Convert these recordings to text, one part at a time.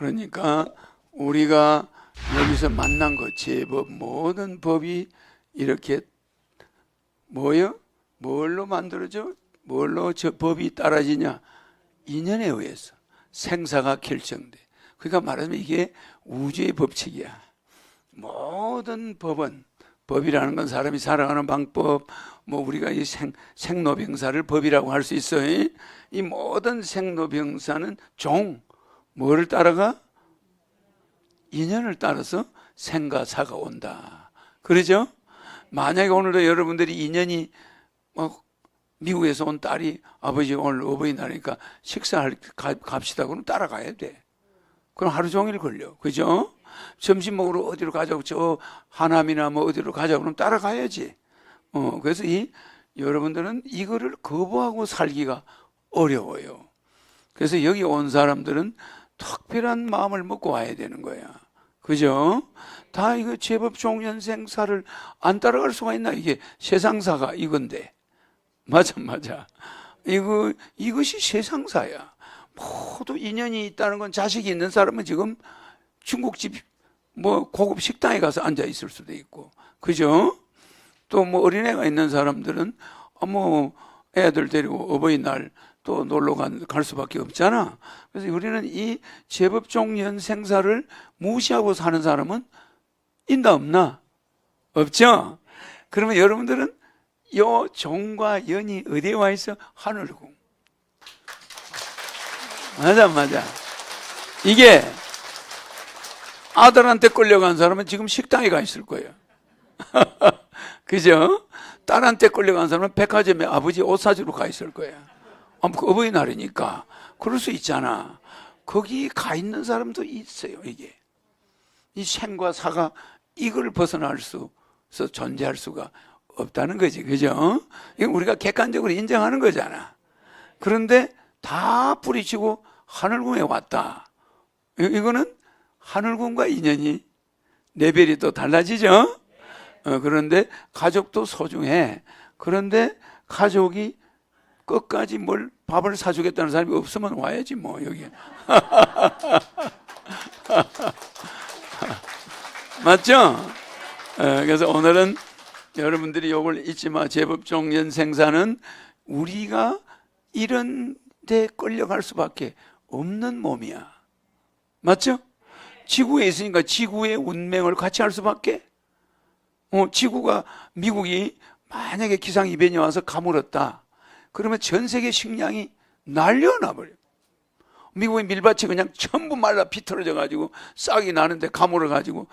그러니까 우리가 여기서 만난 것 제법 모든 법이 이렇게 뭐요? 뭘로 만들어져? 뭘로 저 법이 따라지냐? 인연에 의해서 생사가 결정돼. 그러니까 말하자면 이게 우주의 법칙이야. 모든 법은 법이라는 건 사람이 살아가는 방법, 뭐 우리가 이 생, 생로병사를 법이라고 할 수 있어요. 이 모든 생로병사는 종, 뭐를 따라가? 인연을 따라서 생과 사가 온다. 그러죠? 만약에 오늘도 여러분들이 인연이 뭐 미국에서 온 딸이 아버지 오늘 어버이날이니까 식사할 가- 갑시다. 그럼 따라가야 돼. 그럼 하루 종일 걸려. 그죠? 점심 먹으러 어디로 가자고 저 하남이나 뭐 어디로 가자고 그럼 따라가야지. 어, 그래서 이 여러분들은 이거를 거부하고 살기가 어려워요. 그래서 여기 온 사람들은 특별한 마음을 먹고 와야 되는 거야. 그죠? 다 이거 제법 종연생사를 안 따라갈 수가 있나? 이게 세상사가 이건데. 맞아, 맞아. 이거, 이것이 세상사야. 모두 인연이 있다는 건 자식이 있는 사람은 지금 중국집 뭐 고급 식당에 가서 앉아 있을 수도 있고. 그죠? 또 뭐 어린애가 있는 사람들은 어, 뭐 애들 데리고 어버이날 또 놀러 간, 갈 수밖에 없잖아. 그래서 우리는 이 제법종연 생사를 무시하고 사는 사람은 있나 없나? 없죠? 그러면 여러분들은 요 종과 연이 어디에 와 있어? 하늘궁. 맞아, 맞아. 이게 아들한테 끌려간 사람은 지금 식당에 가 있을 거예요. 그죠? 딸한테 끌려간 사람은 백화점에 아버지 옷 사주러 가 있을 그 어버이날이니까. 그럴 수 있잖아. 거기 가 있는 사람도 있어요, 이게. 이 생과 사가 이걸 벗어날 수서 존재할 수가 없다는 거지. 그죠? 이거 우리가 객관적으로 인정하는 거잖아. 그런데 다 뿌리치고 하늘궁에 왔다. 이- 이거는 하늘궁과 인연이 레벨이 또 달라지죠? 어, 그런데 가족도 소중해. 그런데 가족이 끝까지 뭘 밥을 사주겠다는 사람이 없으면 와야지 뭐 여기. 맞죠? 어, 그래서 오늘은 여러분들이 이걸 잊지 마. 제법종 연생사는 우리가 이런 데 끌려갈 수밖에 없는 몸이야. 맞죠? 지구에 있으니까 지구의 운명을 같이 할 수밖에. 어, 지구가 미국이 만약에 기상 이변이 와서 가물었다. 그러면 전 세계 식량이 날려나 버려. 미국의 밀밭이 그냥 전부 말라 비틀어져 가지고 싹이 나는데 가물어 가지고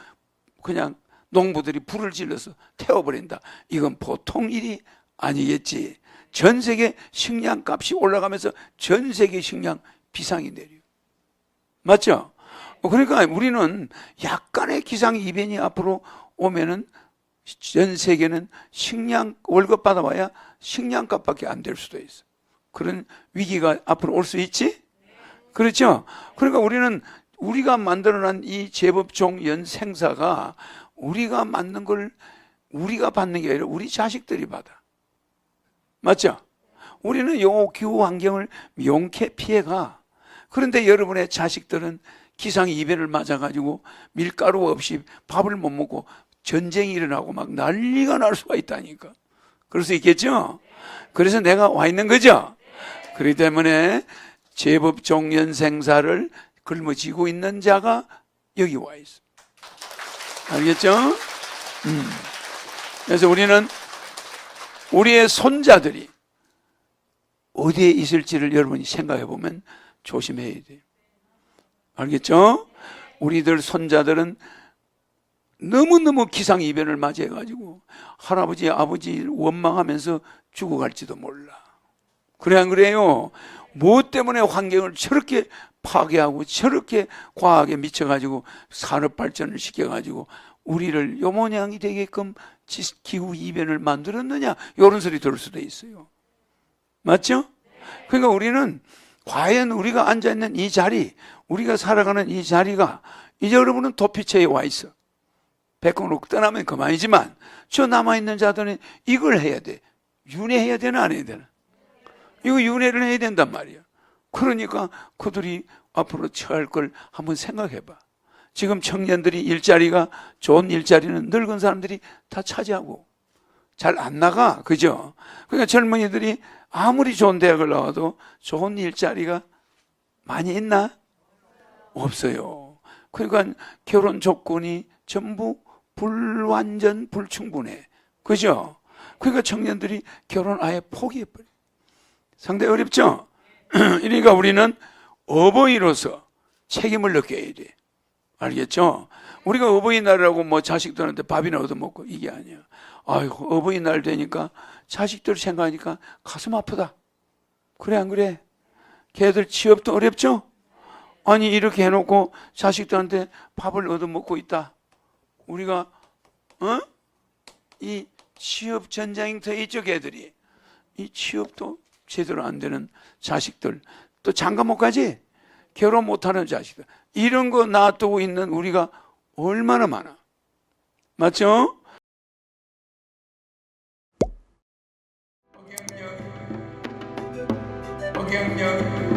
그냥 농부들이 불을 질러서 태워버린다. 이건 보통 일이 아니겠지. 전 세계 식량 값이 올라가면서 전 세계 식량 비상이 내려. 맞죠? 어, 그러니까 우리는 약간의 기상 이변이 앞으로 오면은 전 세계는 식량 월급 받아봐야 식량값밖에 안 될 수도 있어. 그런 위기가 앞으로 올 수 있지? 그렇죠? 그러니까 우리는 우리가 만들어낸 이 제법종 연 생사가 우리가 만든 걸 우리가 받는 게 아니라 우리 자식들이 받아. 맞죠? 우리는 요 기후 환경을 용케 피해가. 그런데 여러분의 자식들은 기상 이변을 맞아가지고 밀가루 없이 밥을 못 먹고 전쟁이 일어나고 막 난리가 날 수가 있다니까. 그럴 수 있겠죠? 그래서 내가 와 있는 거죠? 그렇기 때문에 제법 종연 생사를 걸머쥐고 있는 자가 여기 와 있어. 알겠죠? 음. 그래서 우리는 우리의 손자들이 어디에 있을지를 여러분이 생각해 보면 조심해야 돼요. 알겠죠? 우리들 손자들은 너무너무 기상이변을 맞이해가지고 할아버지, 아버지 원망하면서 죽어갈지도 몰라. 그래, 안 그래요? 무엇 때문에 환경을 저렇게 파괴하고 저렇게 과학에 미쳐가지고 산업 발전을 시켜가지고 우리를 요 모양이 되게끔 지- 기후 이변을 만들었느냐? 이런 소리 들을 수도 있어요. 맞죠? 그러니까 우리는 과연 우리가 앉아 있는 이 자리, 우리가 살아가는 이 자리가 이제 여러분은 도피처에 와 있어. 백공으로 떠나면 그만이지만 저 남아있는 자들은 이걸 해야 돼. 윤회해야 되나 안 해야 되나? 이거 윤회를 해야 된단 말이야. 그러니까 그들이 앞으로 처할 걸 한번 생각해 봐. 지금 청년들이 일자리가 좋은 일자리는 늙은 사람들이 다 차지하고 잘 안 나가. 그죠? 그러니까 젊은이들이 아무리 좋은 대학을 나와도 좋은 일자리가 많이 있나? 없어요. 그러니까 결혼 조건이 전부 불완전 불충분해. 그죠? 그러니까 청년들이 결혼 아예 포기해버려. 상당히 어렵죠? 그러니까 우리는 어버이로서 책임을 느껴야 돼. 알겠죠? 우리가 어버이날이라고 뭐 자식들한테 밥이나 얻어먹고 이게 아니야. 아이고, 어버이날 되니까 자식들 생각하니까 가슴 아프다. 그래, 안 그래? 걔들 취업도 어렵죠? 아니, 이렇게 해놓고 자식들한테 밥을 얻어먹고 있다. 우리가, 어? 이 취업 전쟁터에 있죠, 걔들이. 이 취업도 제대로 안 되는 자식들. 또 장가 못 가지? 결혼 못하는 자식들. 이런 거 놔두고 있는 우리가 얼마나 많아. 맞죠? 허경영